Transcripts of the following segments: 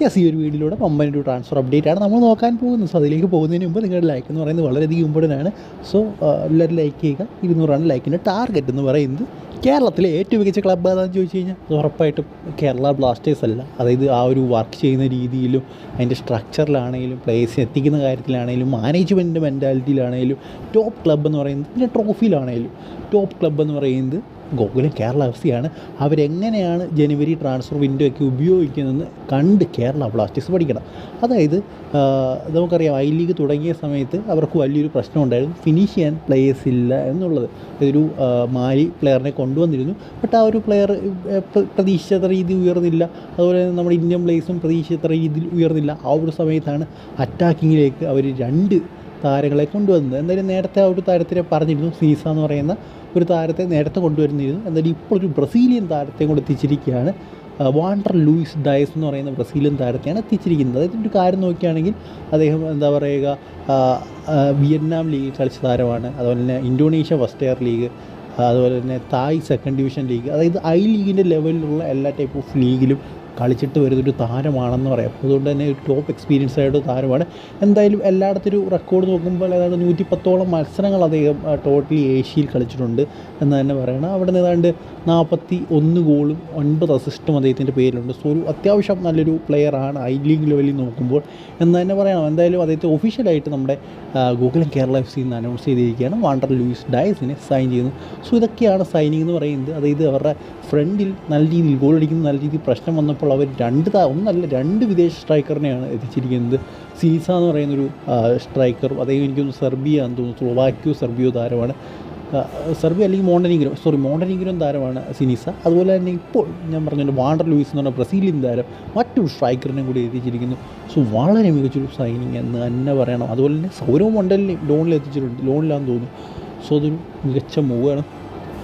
Yes ഈ ഒരു വീഡിയോയിലൂടെ പമ്പൻ ടു ട്രാൻസ്ഫർ അപ്ഡേറ്റ് ആണ് നമ്മൾ നോക്കാൻ പോകുന്നത്. സോ അതിലേക്ക് പോകുന്നതിന് മുമ്പ് നിങ്ങളുടെ ലൈക്ക് എന്ന് പറയുന്നത് വളരെയധികം ഇമ്പോർട്ടന്റ് ആണ്. സോ എല്ലാവരും ലൈക്ക് ചെയ്യുക. ഇരുന്നൂറാണ് ലൈക്കിന്റെ ടാർഗറ്റ് എന്ന് പറയുന്നത്. കേരളത്തിലെ ഏറ്റവും മികച്ച ക്ലബ്ബ് ഏതാണെന്ന് ചോദിച്ചു കഴിഞ്ഞാൽ ഉറപ്പായിട്ടും കേരള ബ്ലാസ്റ്റേഴ്സ് അല്ല. അതായത് ആ ഒരു വർക്ക് ചെയ്യുന്ന രീതിയിലും അതിന്റെ സ്ട്രക്ചറിലാണെങ്കിലും പ്ലേയേഴ്സിനെ എത്തിക്കുന്ന കാര്യത്തിലാണെങ്കിലും മാനേജ്മെന്റിന്റെ മെന്റാലിറ്റിയിലാണെങ്കിലും ടോപ്പ് ക്ലബ്ബ് എന്ന് പറയുന്നത് പിന്നെ ട്രോഫിയിലാണെങ്കിലും ടോപ്പ് ക്ലബ്ബ് എന്ന് പറയുന്നത് ഗോകുലം കേരള എഫ് സിയാണ് അവരെങ്ങനെയാണ് ജനുവരി ട്രാൻസ്ഫർ വിൻഡോ ഒക്കെ ഉപയോഗിക്കുന്നതെന്ന് കണ്ട് കേരള ബ്ലാസ്റ്റേഴ്സ് പഠിക്കണം. അതായത് നമുക്കറിയാം ഐ ലീഗ് തുടങ്ങിയ സമയത്ത് അവർക്ക് വലിയൊരു പ്രശ്നം ഉണ്ടായിരുന്നു ഫിനിഷ് ചെയ്യാൻ പ്ലേയേഴ്സ് ഇല്ല എന്നുള്ളത്. ഒരു മാലി പ്ലെയറിനെ കൊണ്ടുവന്നിരുന്നു. ബട്ട് ആ ഒരു പ്ലെയർ പ്രതീക്ഷിച്ച രീതി ഉയർന്നില്ല. അതുപോലെ തന്നെ നമ്മുടെ ഇന്ത്യൻ പ്ലേയേഴ്സും പ്രതീക്ഷിച്ച രീതിയിൽ ഉയർന്നില്ല. ആ ഒരു സമയത്താണ് അറ്റാക്കിങ്ങിലേക്ക് അവർ രണ്ട് താരങ്ങളെ കൊണ്ടുവന്നത്. എന്തായാലും നേരത്തെ ആ ഒരു താരത്തിനെ പറഞ്ഞിരുന്നു. സീസ എന്ന് പറയുന്ന ഒരു താരത്തെ നേരത്തെ കൊണ്ടുവരുന്നിരുന്നു. എന്തായാലും ഇപ്പോൾ ഒരു ബ്രസീലിയൻ താരത്തെ കൊണ്ട് എത്തിച്ചിരിക്കുകയാണ്. വാണ്ടർ ലൂയിസ് ഡയസ് എന്ന് പറയുന്ന ബ്രസീലിയൻ താരത്തെയാണ് എത്തിച്ചിരിക്കുന്നത്. അതായത് ഒരു കാര്യം നോക്കുകയാണെങ്കിൽ അദ്ദേഹം എന്താ പറയുക വിയറ്റ്നാം ലീഗ് കളിച്ച താരമാണ്. അതുപോലെ തന്നെ ഇന്തോനേഷ്യ ഫസ്റ്റ് ഇയർ ലീഗ് അതുപോലെ തന്നെ തായ് സെക്കൻഡ് ഡിവിഷൻ ലീഗ്. അതായത് ഐ ലീഗിന്റെ ലെവലിലുള്ള എല്ലാ ടൈപ്പ് ഓഫ് ലീഗിലും കളിച്ചിട്ട് വരുന്നൊരു താരമാണെന്ന് പറയാം. അതുകൊണ്ട് തന്നെ ഒരു ടോപ്പ് എക്സ്പീരിയൻസ് ആയിട്ട് താരമാണ്. എന്തായാലും എല്ലായിടത്തും ഒരു റെക്കോർഡ് നോക്കുമ്പോൾ ഏതാണ്ട് നൂറ്റി പത്തോളം മത്സരങ്ങൾ അദ്ദേഹം ടോട്ടലി ഏഷ്യയിൽ കളിച്ചിട്ടുണ്ട് എന്ന് തന്നെ പറയണം. അവിടെ നിന്ന് ഏതാണ്ട് നാൽപ്പത്തി ഒന്ന് ഗോളും ഒൻപത് അസിസ്റ്റും അദ്ദേഹത്തിന്റെ പേരിലുണ്ട്. സോ ഒരു അത്യാവശ്യം നല്ലൊരു പ്ലെയറാണ് ഐ ലീഗ് ലെവലിൽ നോക്കുമ്പോൾ എന്ന് തന്നെ പറയണം. എന്തായാലും അദ്ദേഹത്തെ ഒഫീഷ്യലായിട്ട് നമ്മുടെ ഗൂഗിളും കേരള എഫ് സി നിന്ന് അനൗൺസ് ചെയ്തിരിക്കുകയാണ്. വാണ്ടർ ലൂയിസ് ഡയസിനെ സൈൻ ചെയ്യുന്നു. സോ ഇതൊക്കെയാണ് സൈനിങ് എന്ന് പറയുന്നത്. അതായത് അവരുടെ ഫ്രണ്ടിൽ നല്ല രീതിയിൽ ഗോൾ അടിക്കുന്ന നല്ല രീതിയിൽ പ്രശ്നം വന്നപ്പോൾ അവർ രണ്ട് ഒന്നല്ല രണ്ട് വിദേശ സ്ട്രൈക്കറിനെയാണ് എത്തിച്ചിരിക്കുന്നത്. സീസ എന്ന് പറയുന്നൊരു സ്ട്രൈക്കർ അദ്ദേഹം എനിക്കൊന്ന് സെർബിയ എന്ന് തോന്നുന്നു സ്ലോവാക്യോ സെർബിയോ താരമാണ്. സെർബിയ അല്ലെങ്കിൽ മോണ്ടനീഗ്രോ സോറി മോണ്ടനീഗ്രോ താരമാണ് സിനിസ. അതുപോലെ തന്നെ ഇപ്പോൾ ഞാൻ പറഞ്ഞ വാണ്ടർ ലൂയിസ് എന്ന് പറഞ്ഞ ബ്രസീലിയൻ താരം മറ്റൊരു സ്ട്രൈക്കറിനെ കൂടി എത്തിച്ചിരിക്കുന്നു. സോ വളരെ മികച്ചൊരു സൈനിങ് എന്ന് തന്നെ പറയണം. അതുപോലെ തന്നെ സൗരവ് മണ്ഡലിനെയും ലോണിൽ എത്തിച്ചിട്ടുണ്ട് ലോണിലാന്ന് തോന്നുന്നു. സോ അതൊരു മികച്ച മൂവാണ്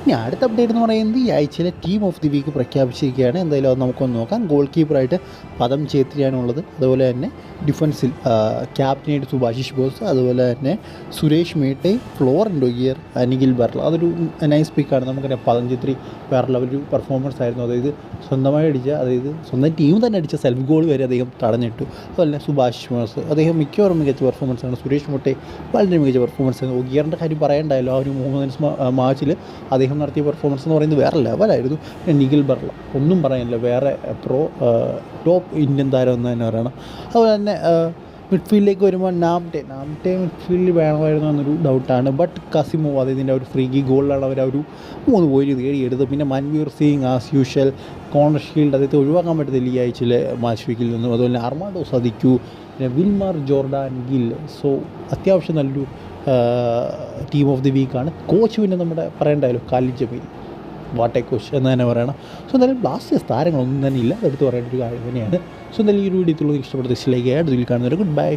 ഇനി അടുത്ത അപ്ഡേറ്റ് എന്ന് പറയുന്നത് ഈ ആഴ്ചയിലെ ടീം ഓഫ് ദി വീക്ക് പ്രഖ്യാപിച്ചിരിക്കുകയാണ്. എന്തായാലും അത് നമുക്കൊന്ന് നോക്കാം. ഗോൾ കീപ്പറായിട്ട് പദം ഛേത്രിയാണുള്ളത് അതുപോലെ തന്നെ ഡിഫൻസിൽ ക്യാപ്റ്റനായിട്ട് സുഭാഷിഷ് ബോസ് അതുപോലെ തന്നെ സുരേഷ് മേട്ടെ ഫ്ലോർ ഡൊഗിയർ അനിഖിൽ ബർല അതൊരു നൈസ് പിക്കാണ് നമുക്കറിയാം പദം ചേത്രി വേറെ ലെവലൊരു പെർഫോമൻസ് ആയിരുന്നു. അതായത് സ്വന്തമായി അടിച്ച അതായത് സ്വന്തം ടീം തന്നെ അടിച്ച സെൽഫ് ഗോൾ വരെ അദ്ദേഹം തടഞ്ഞിട്ടു. അതുപോലെ സുഭാഷിഷ് ബോസ്. അദ്ദേഹം മിക്കവാറും മികച്ച പെർഫോമൻസ് ആണ്. സുരേഷ് മുട്ടെ വളരെ മികച്ച പെർഫോമൻസ് ആണ്. ഒഗിയറിന്റെ കാര്യം പറയണ്ടായല്ലോ. ആ ഒരു മൂന്ന് മാച്ചിൽ അദ്ദേഹം നടത്തിയ പെർഫോമൻസ് എന്ന് പറയുന്നത് വേറെ ലെവലായിരുന്നു നിഖിൽ ബർള. ഒന്നും പറയാനില്ല. വേറെ പ്രോ ടോപ്പ് ഇന്ത്യൻ താരം എന്ന് തന്നെ പറയണം അതുപോലെ തന്നെ മിഡ്ഫീൽഡിലേക്ക് വരുമ്പോൾ നാംടെ നാംടെ മിഡ്ഫീൽഡിൽ വേണമായിരുന്നു എന്നൊരു ഡൗട്ടാണ് ബട്ട് കസിമോ അദ്ദേഹത്തിന്റെ ഒരു ഫ്രീ കി ഗോളിലാണ് അവർ ഒരു മൂന്ന് പോയിന്റ് എടുത്തു പിന്നെ Manvir Singh as usual Connor Shield അദ്ദേഹത്തെ ഒഴിവാക്കാൻ പറ്റത്തില്ല ഈ ആഴ്ചയിലെ മാച്ച് വീക്കിൽ നിന്നും. അതുപോലെ അർമാഡോ സദിക്കു പിന്നെ വിൽമാർ ജോർഡാൻ ഗിൽ. സോ അത്യാവശ്യം നല്ലൊരു ടീം ഓഫ് ദി വീക്കാണ് കോച്ച് പിന്നെ നമ്മുടെ പറയേണ്ടല്ലോ കാലി ജമീൽ. വാട്ടെ കോച്ച് എന്ന് തന്നെ പറയണം. സോ എന്തായാലും ബ്ലാസ്റ്റേഴ്സ് താരങ്ങളൊന്നും തന്നെ അതെടുത്ത് പറയേണ്ട ഒരു കാര്യം തന്നെയാണ്. സോ എന്തായാലും ഈ ഒരു വീഡിയോ ഇഷ്ടപ്പെടുന്ന ഇഷ്ടലേക്ക് ആയിട്ട് കാണുന്നവരെ ഗുഡ് ബൈ